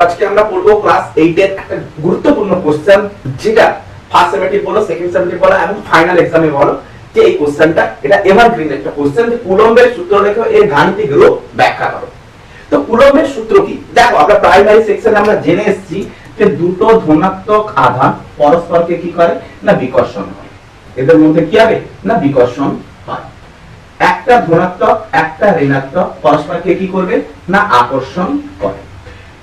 আজকে আমরা পড়ব ক্লাস এইট এর একটা গুরুত্বপূর্ণ কোশ্চেন যেটা ফার্স্ট সেমেস্টার বলো সেকেন্ড সেমেস্টার বলো, এবং ফাইনাল এক্সামে বলো, যে এই কোশ্চেনটা এটা এভারগ্রিন একটা কোশ্চেন যে কুলম্বের সূত্র লেখো এর গাণিতিক রূপ ব্যাখ্যা করো। তো কুলম্বের সূত্র কি? দেখো, আমরা প্রাইমারি সেকশনে আমরা জেনে এসেছি যে দুটো ধনাত্মক আধান পরস্পরকে কি করে? না বিকর্ষণ করে। এদের মধ্যে কি হবে? না বিকর্ষণ হয়। একটা ধনাত্মক, একটা ঋণাত্মক পরস্পরকে কি করবে? না আকর্ষণ করে।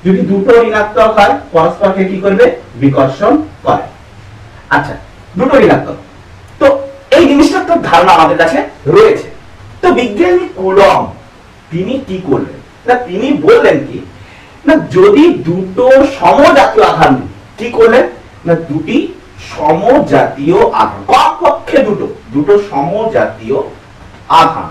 যদি দুটো ঋণাত্মক হয়, পরস্পরকে কি করবে? বিকর্ষণ করে। আচ্ছা দুটো ঋণাত্মক। তো এই জিনিসটার তো ধারণা আমাদের কাছে রয়েছে। তো বিজ্ঞানী কুলম, তিনি কি করলেন? না, তিনি বললেন কি, না, যদি দুটো সমজাতীয় আধান, কি করলেন? না, দুটি সমজাতীয় আধান, কমপক্ষে দুটো দুটো সমজাতীয় আধান।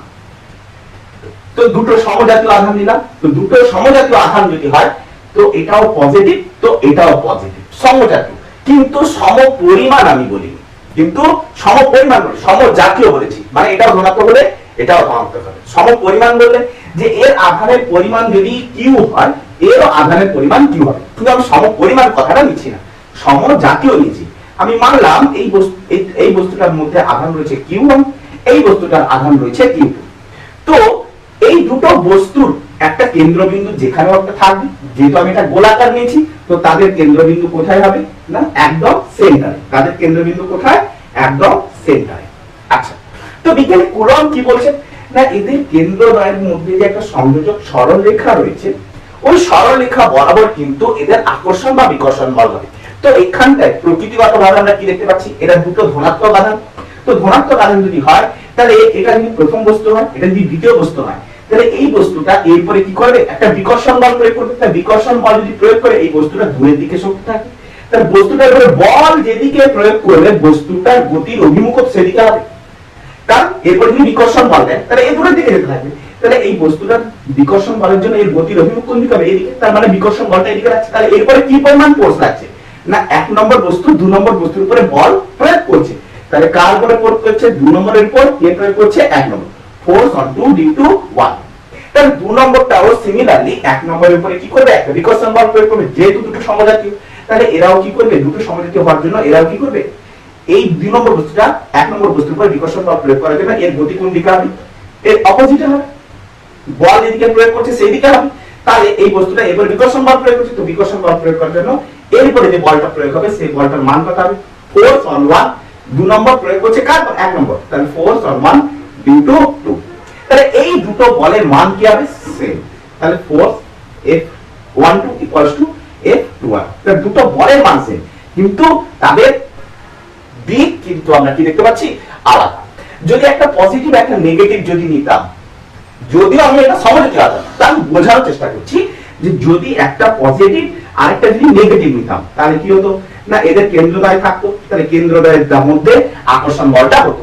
তো দুটো সমজাতীয় আধান দিলাম তো দুটো সমজাতীয় আধান যদি হয় তো এটাও পজিটিভ তো এটাও পজিটিভ সমজাতীয়। কিন্তু সম পরিমাণ আমি বলিনি। কিন্তু সম পরিমাণ বলি, সমজাতীয় বলেছি। মানে এটাও ধনাত্মক হলে, এটাও ধনাত্মক হবে। সম পরিমাণ বললে যে এর আধানের পরিমাণ যদি কিউ হয়, এরও আধানের পরিমাণ কিউ হবে। কিন্তু আমি সম পরিমাণ কথাটা নিচ্ছি না। সমজাতীয় নিচ্ছি আমি মানলাম এই বস্তু, এই- বস্তুটার মধ্যে আধান রয়েছে কিউ এই বস্তুটার আধান রয়েছে কিউ তো এই দুটো বস্তুর একটা কেন্দ্রবিন্দু যেখানে একটা থাকবে, যেহেতু আমি এটা গোলাকার নিয়েছি, তো তাদের কেন্দ্রবিন্দু কোথায় হবে? না, একদম সেন্টারে। তাদের কেন্দ্রবিন্দু কোথায়? একদম সেন্টারে। আচ্ছা তো বিজ্ঞানী কুলম কি বলছেন না, এদের কেন্দ্রদ্বয়ের মধ্যে যে একটা সংযোজক সরল রেখা রয়েছে, ওই সরল রেখা বরাবর কিন্তু এদের আকর্ষণ বা বিকর্ষণ বল হবে। তো এখানটায় প্রকৃতিগত ভাবে আমরা কি দেখতে পাচ্ছি? এটা দুটো ধনাত্মক আধান তো ধনাত্মক আধান যদি হয়, তাহলে এটা যদি প্রথম বস্তু হয়, এটা যদি দ্বিতীয় বস্তু হয়। তাহলে এই বস্তুটা এরপরে কি করবে? একটা বিকর্ষণ বল প্রয়োগ করবে। তার বিকর্ষণ বল যদি প্রয়োগ করে, এই বস্তুটা দূরের দিকে শক্তি থাকে। তাহলে বস্তুটার উপরে বল যেদিকে প্রয়োগ করবে, বস্তুটার গতির অভিমুখ সেদিকে হবে। কারণ এরপর যদি বিকর্ষণ বল দেয়, তাহলে এই দূরের দিকে যেতে থাকবে। তাহলে এই বস্তুটার বিকর্ষণ বলের জন্য এর গতির অভিমুখ কোন দিকে হবে? এদিকে। তার মানে বিকর্ষণ বলটা এদিকে তাহলে এরপরে কি পরিমাণ ফোর্স লাগছে? না, এক নম্বর বস্তু, দু নম্বর বস্তুর উপরে বল প্রয়োগ করছে। তাহলে কার উপরে প্রয়োগ করছে? দু নম্বরের উপর কে প্রয়োগ করছে? এক নম্বর। Force on two due two one তাহলে দু নম্বরটাও সিমিলারলি এক নম্বরের উপরে কি করবে? একটা বল প্রয়োগ করবে যেহেতু দুটো সমজাতীয়। তাহলে এরাও কি করবে? দুটো সমজাতীয় হওয়ার জন্য এরাও কি করবে? এই দুই নম্বর বস্তুটা এক নম্বর বস্তুর বল প্রয়োগ করার জন্য এর গতি কোন দিকে হবে? এর হবে। বল যেদিকে প্রয়োগ করছে সেই দিকে হবে। তাহলে এই বস্তুটা এবার বিকর্ষণ বল প্রয়োগ করছে, তো বিকর্ষণ বল প্রয়োগ করার জন্য যে বলটা প্রয়োগ হবে, সেই বলটার মান কত হবে? ফোর্স অন ওয়ান দু নম্বর প্রয়োগ করছে কার? এক নম্বর। তাহলে ফোর্স অন ওয়ান টু তাহলে এই দুটো বলের মান কি হবে? সেম তাহলে force F one two equals two F two one তাহলে দুটো বলের মান সেম কিন্তু তাদের দিক কিন্তু আমরা কি দেখতে পাচ্ছি? আলাদা। যদি একটা পজিটিভ একটা নেগেটিভ যদি নিতাম, যদিও আমি এটা সমাজে আলাদা তা আমি বোঝানোর চেষ্টা করছি যে যদি একটা পজিটিভ আর একটা যদি নেগেটিভ নিতাম, তাহলে কি হতো? না, এদের কেন্দ্রদ্বয় থাকতো। তাহলে কেন্দ্রদ্বয়ের মধ্যে আকর্ষণ বলটা হতো।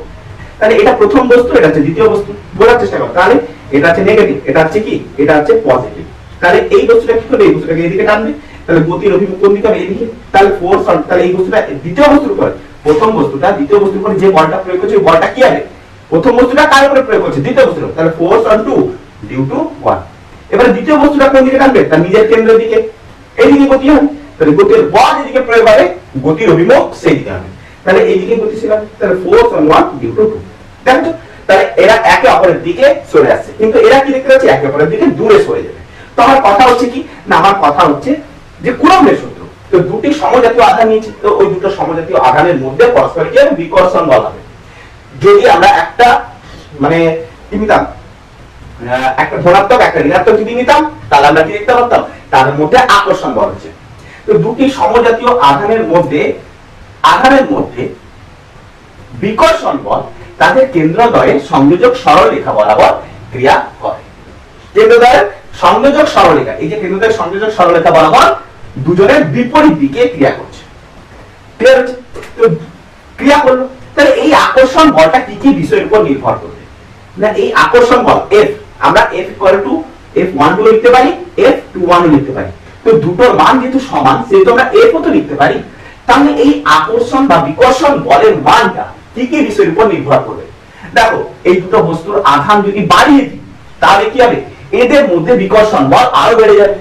তাহলে এটা প্রথম বস্তু, এটা হচ্ছে দ্বিতীয় বস্তু। বোঝার চেষ্টা করো। তাহলে এটা হচ্ছে নেগেটিভ এটা হচ্ছে কি? এটা হচ্ছে পজিটিভ তাহলে এই বস্তুটা কি করবে? এই বস্তুটাকে এদিকে টানবে। তাহলে গতির অভিমুখ কোন দিকে হবে? এদিকে। তাহলে ফোর্স অন তাহলে এই বস্তুটা দ্বিতীয় বস্তুর উপর। প্রথম বস্তুটা, দ্বিতীয় বস্তুর উপর যে বলটা প্রয়োগ করছে, ওই বলটা কি হবে? প্রথম বস্তুটা কার উপরে প্রয়োগ করছে? দ্বিতীয় বস্তুর উপর। তাহলে force on two due two one এবারে দ্বিতীয় বস্তুটা কোন দিকে টানবে? তার নিজের কেন্দ্রের দিকে। এইদিকে গতি হবে তাহলে গতির বল যেদিকে প্রয়োগ হবে, গতির অভিমুখ সেই দিকে হবে। তাহলে এইদিকে গতিশীল হবে তাহলে force on one due two two দেখো তাহলে এরা একে অপরের দিকে সরে আসছে। কিন্তু এরা কি দেখতে পাচ্ছে? একে অপরের দিকে দূরে সরে যাবে। তো আমার কথা হচ্ছে কি? না, আমার কথা হচ্ছে যে সূত্র তো দুটি সমজাতীয় আধান তো ওই দুটো সমজাতীয় আধানের মধ্যে পরস্পর কি হবে? বিকর্ষণ বল হবে যদি আমরা একটা মানে কি নিতাম? একটা ধনাত্মক, একটা ঋণাত্মক যদি নিতাম, তাহলে আমরা কি দেখতে পারতাম? তাদের মধ্যে আকর্ষণ বল হচ্ছে তো দুটি সমজাতীয় আধানের মধ্যে আধানের মধ্যে বিকর্ষণ বল তাদের কেন্দ্রদ্বয়ে সংযোজক সরলরেখা বরাবর ক্রিয়া করে। কেন্দ্রদ্বয়ের সংযোজক সরলরেখা, এই যে কেন্দ্রদ্বয়ের সংযোজক সরলরেখা বরাবর দুজনের বিপরীত দিকে ক্রিয়া করছে। তো ক্রিয়া করল। তাহলে এই আকর্ষণ বলটা কি কি বিষয়ের উপর নির্ভর করবে? না, এই আকর্ষণ বল এফ আমরা F equal to F one two লিখতে পারি এফ টু ওয়ান লিখতে পারি। তো দুটোর মান যেহেতু সমান, সেহেতু আমরা এফ তো লিখতে পারি। তাহলে এই আকর্ষণ বা বিকর্ষণ বলের মানটা কি কি বিষয়ের উপর নির্ভর করবে দেখো, এই দুটো বস্তুর আধান যদি বাড়িয়ে দিই, তাহলে কি হবে? এদের মধ্যে বিকর্ষণ বল আরও বেড়ে যাবে।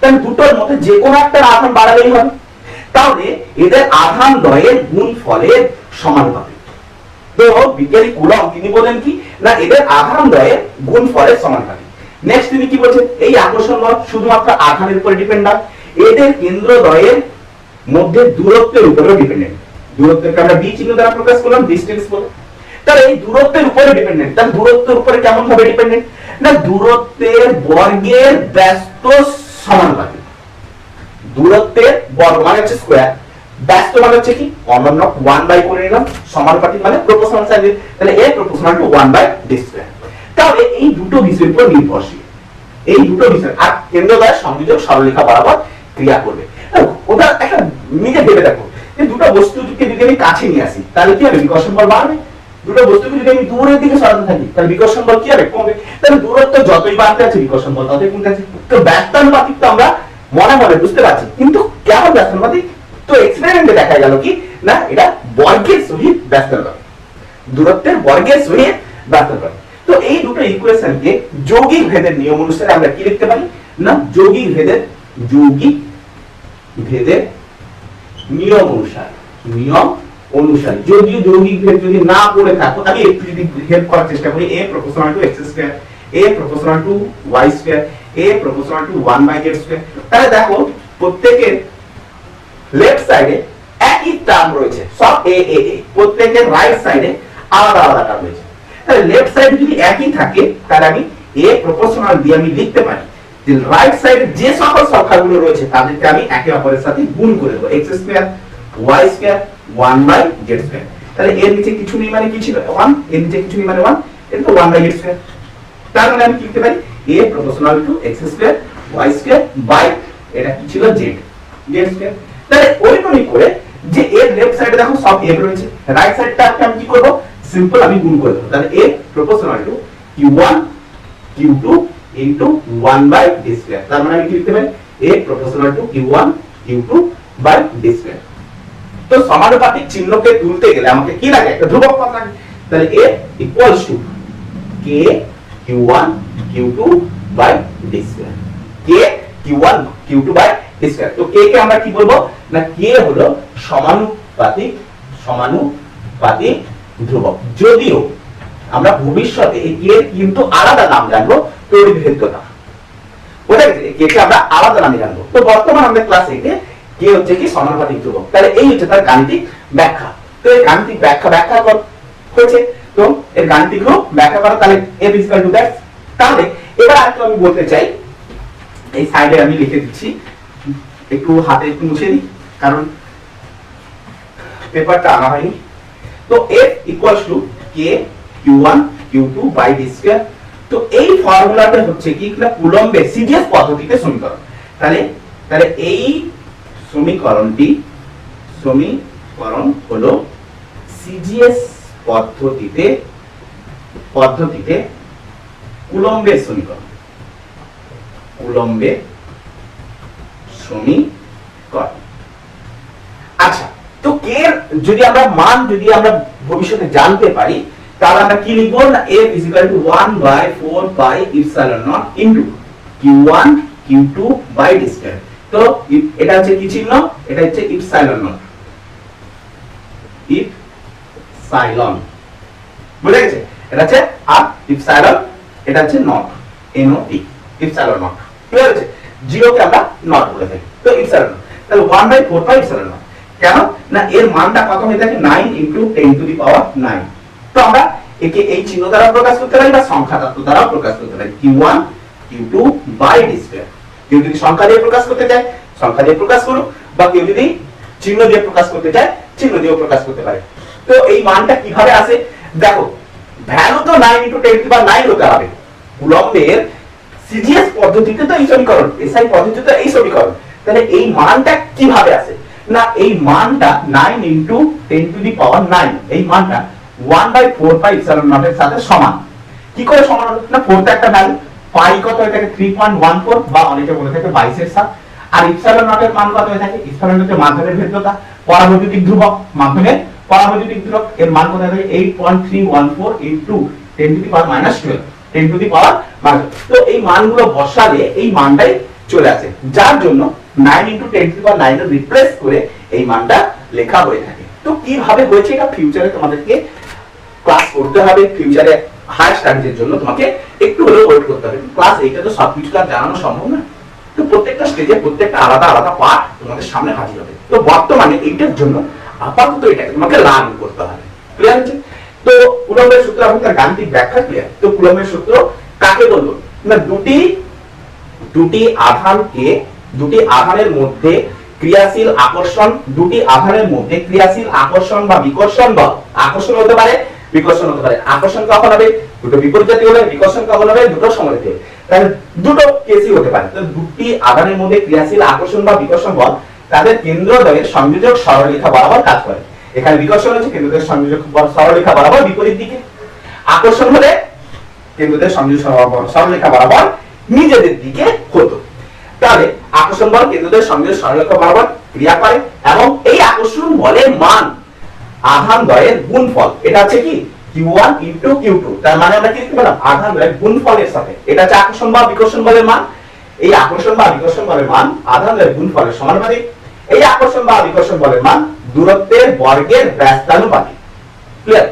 তাহলে দুটোর মধ্যে যে কোনো একটা আধান বাড়ালেই হবে। তাহলে এদের আধান দ্বয়ের গুণ ফলের সমানুপাতিক তো বিজ্ঞানী কুলম, তিনি বলেন কি? না, এদের আধান দ্বয়ের গুণ ফলের সমানুপাতিক নেক্সট তিনি কি বলছেন? এই আকর্ষণ বল শুধুমাত্র আধানের উপর ডিপেন্ড হয় এদের কেন্দ্র দ্বয়ের মধ্যে দূরত্বের উপরেও ডিপেন্ডেন্ট দূরত্বকে আমরা বি চিহ্ন দ্বারা প্রকাশ করলাম ডিসটেন্স বলে। তাহলে এই দূরত্বের উপরে ডিপেন্ডেন্ট তাহলে দূরত্বের উপরে কেমন ভাবে ডিপেন্ডেন্ট না, দূরত্বের বর্গের ব্যস্ত সমানুপাতিক। দূরত্বের বর্গ মানে হচ্ছে স্কোয়ার ব্যস্ত মানে হচ্ছে কি? অনন্য ওয়ান বাই করে নিলাম। সমানুপাতিক মানে প্রপোর্শনাল সাইড তাহলে A proportional to one by D square তাহলে এই দুটো বিষয়ের উপর নির্ভরশীল। এই দুটো বিষয়, আর কেন্দ্র দ্বয় সংযোজক সরলরেখা বরাবর ক্রিয়া করবে। ওটা একটা নিজে ভেবে দেখো। দুটো বস্তুকে যদি আমি কাছে নিয়ে আসি, তাহলে কি হবে? বিকর্ষণ বল বাড়বে। দুটো বস্তুকে যদি আমি দূরের দিকে সরাতে থাকি, তাহলে বিকর্ষণ বল কি হবে? কমবে। তাহলে দূরত্ব যতই বাড়তে আছে বিকর্ষণ বল ততই কমতে আছে তো ব্যস্তানুপাতিক তো আমরা মনে মনে বুঝতে পারছি। কিন্তু কেমন ব্যস্তানুপাতিক? তো এক্সপেরিমেন্টে দেখা গেল কি? না, এটা বর্গের সহিত ব্যস্তানুপাতিক। দূরত্বের বর্গের সহিত ব্যস্তানুপাতিক। তো এই দুটো ইকুয়েশনকে যৌগিক ভেদের নিয়ম অনুসারে আমরা কি লিখতে পারি? না, যৌগিক ভেদের যৌগিক ভেদের নিয়ম অনুসারে নিয়ম অনুসারে। যদিও যৌগিক ভেদ যদি না পড়ে থাকো আমি একটু যদি হেল্প করার চেষ্টা করি, a proportional to x square a proportional to y square a proportional to 1 by z square তাহলে দেখো, প্রত্যেকের লেফট সাইডে একই টার্ম রয়েছে, সব a এ এ প্রত্যেকের রাইট সাইডে আলাদা আলাদা টার্ম রয়েছে। তাহলে লেফট সাইডে যদি একই থাকে, তাহলে আমি এ প্রপোর্শনাল দিয়ে আমি লিখতে পারি। যে রাইট সাইডে যে সকল সংখ্যাগুলো রয়েছে, তাদেরকে আমি একে অপরের সাথে গুণ করে দেবো। X square Y square 1 by z square তাহলে এর নিচে কিছু নেই মানে কি ছিল? ওয়ানের নিচে কিছু নেই মানে ওয়ান এটা তো 1 বাই z স্কয়ার তার মানে আমি কি লিখতে পারি? A proportional to x square y square by এটা কি ছিল? জেড z স্কয়ার তাহলে ওই ওইরকমই করে যে এর লেফট সাইডে দেখো সব a রয়েছে। রাইট সাইডটা আমি কি করব? সিম্পল আমি গুণ করে দেবো। তাহলে A proportional to q1 q2 into 1 by d square. তার মানে আমি কি লিখতে পারি? A proportional to q1 q2 by d square. তো সমানুপাতিক চিহ্নকে তুলতে গেলে আমাকে কি লাগে? একটা ধ্রুবক পদ লাগে। তাহলে a equals to k q1 q2 by d square. K q1 q2 by d square. তো k কে আমরা কি বলব? না, k হলো সমানুপাতিক সমানুপাতিক ধ্রুবক। যদিও আমরা ভবিষ্যতে কে এর কিন্তু আলাদা নাম জানব তড়িৎ ভেদ্যতা বুঝা গেছে কে কে আমরা আলাদা নামে জানব। তো বর্তমান আমাদের ক্লাস কে হচ্ছে কি সমানুপাতিক ধ্রুবক। তাহলে এই হচ্ছে তার গাণিতিক ব্যাখ্যা। তো এই গাণিতিক ব্যাখ্যা ব্যাখ্যা হয়েছে? তো এর গাণিতিক রূপ ব্যাখ্যা করা, তাহলে is equal to that তাহলে এবার আরেকটু আমি বলতে চাই, এই সাইডে আমি লিখে দিচ্ছি, একটু হাতে একটু মুছে দিই, কারণ পেপারটা আনা হয়নি। তো f equals to k q1 q2 by d square তো এই ফর্মুলাটা হচ্ছে কি না কুলম্বের সিরিয়াস পদ্ধতিতে সমীকরণ। তাহলে তাহলে এই সমীকরণটি, সমীকরণ হলো সিজিএস পদ্ধতিতে পদ্ধতিতে কুলম্বের সমীকরণ। কুলম্বের সমীকরণ। আচ্ছা তো কে যদি আমরা মান যদি আমরা ভবিষ্যতে জানতে পারি তাহলে আমরা কি লিখব না f is equal to 1 by 4 pi epsilon naught into q1 q2 by d square তো এটা হচ্ছে কি চিহ্ন এটা হচ্ছে naught epsilon বুঝে গেছে এটা হচ্ছে আর epsilon এটা হচ্ছে নট naught ক্লিয়ার হচ্ছে জিরো কে আমরা নট বলে থাকি তো naught। তাহলে 1 by 4 pi epsilon naught কেন না এর মানটা কত হয়ে থাকে 9 into 10 to the power 9 তো আমরা একে এই চিহ্ন দ্বারা প্রকাশ করতে পারি বা সংখ্যা তত্ত্ব দ্বারা প্রকাশ করতে পারি। Q1 q2 by d square কেউ যদি সংখ্যা দিয়ে প্রকাশ করতে চায়, সংখ্যা দিয়ে প্রকাশ করুক। বা কেউ যদি চিহ্ন দিয়ে প্রকাশ করতে চায়, চিহ্ন দিয়েও প্রকাশ করতে পারে। তো এই মানটা কীভাবে আসে? দেখো ভ্যালু তো 9 ইনটু 10 টু পাওয়ার 9 হতে হবে। কুলম্বের সিজিএস পদ্ধতিতে তো এই সমীকরণ এসআই পদ্ধতিতে এই সমীকরণ। তাহলে এই মানটা কীভাবে আসে? না, এই মানটা nine into ten to the power nine এই মানটা 1 বাই 4 পাই ইপসিলন নট সাথে সমান। কি করে সমান হলো না 4 টা একটা ভ্যালু পাই কত হয়ে থাকে? 3.14 বা অনেকে বলে থাকে 22 এর সাথ। আর ইপসিলন নট মান কত হয়ে থাকে? ইপসিলন হচ্ছে মাধ্যমের ভেদ্যতা। পরাবৈদ্যুতিক ধ্রুবক, মাধ্যমের পরাবৈদ্যুতিক ধ্রুবক। এর মান কত হয়ে থাকে? 8.314 into 10 to the power minus 12 10 to the power minus তো এই মানগুলো বসালে এই মানটাই চলে আসে। যার জন্য nine into ten to power nine replace করে এই মানটা লেখা হয়ে থাকে। তো কীভাবে হয়েছে এটা ফিউচারে তোমাদেরকে ক্লাস করতে হবে ফিউচারে হায়ার স্টাডিজের জন্য তোমাকে একটু হলেও ওয়েট করতে হবে। ক্লাস এইটা তো সব কিছু আর জানানো সম্ভব না। তো প্রত্যেকটা স্টেজে প্রত্যেকটা আলাদা আলাদা পার্ট তোমাদের সামনে হাজির হবে। তো বর্তমানে এইটার জন্য আপাতত এটাকে তোমাকে লার্ন করতে হবে। ক্লিয়ার হচ্ছে তো সূত্র তার ব্যাখ্যা ক্লিয়ার তো সূত্র কাকে বলব না, দুটি দুটি আধানকে দুটি আধানের মধ্যে ক্রিয়াশীল আকর্ষণ, দুটি আধানের মধ্যে ক্রিয়াশীল আকর্ষণ বা বিকর্ষণ বল আকর্ষণ হতে পারে। বিকর্ষণ হতে পারে। আকর্ষণ কখন হবে? দুটো বিপরীতজাতি হলে বিকর্ষণ কখন হবে? দুটো সমানুপাতি হবে তাহলে দুটো কেসই হতে পারে। তো দুটি আধানের মধ্যে ক্রিয়াশীল আকর্ষণ বা বিকর্ষণ বল তাদের কেন্দ্রদ্বয়ের সংযোজক সরলরেখা বরাবর কাজ করে। এখানে বিকর্ষণ হচ্ছে কেন্দ্রদ্বয়ের সংযোজক সরলরেখা বরাবর বিপরীত দিকে। আকর্ষণ হলে কেন্দ্রদের সরবরাহ- সরলরেখা বরাবর নিজেদের দিকে হতো তাহলে আকর্ষণ বল কেন্দ্রদের সংযোগ সরলরেখা বরাবর ক্রিয়া করে এবং এই আকর্ষণ বলের মান আধান দ্বয়ের গুণফল। এটা হচ্ছে কি? Q1 ইনটু Q2 তার মানে আমরা কি লিখতে আধান গুণফলের সাথে। এটা হচ্ছে আকর্ষণ বা বিকর্ষণ বলের মান। এই আকর্ষণ বা বিকর্ষণ বলের মান আধান গুণফলের সমানুপাতিক। এই আকর্ষণ বা বিকর্ষণ বলের মান দূরত্বের বর্গের ব্যস্তানুপাতিক। ক্লিয়ার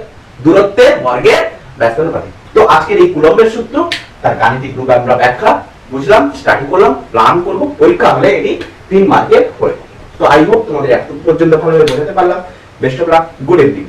দূরত্বের বর্গের ব্যস্তানুপাতিক। তো আজকের এই কুলম্বের সূত্র, তার গাণিতিক রূপে আমরা ব্যাখ্যা বুঝলাম স্টাডি করলাম প্ল্যান করব, পরীক্ষা হলে এটি তিন মার্কের হয়ে তো আই হোপ তোমাদের এত পর্যন্ত ভালোভাবে বোঝাতে পারলাম। Best of luck good evening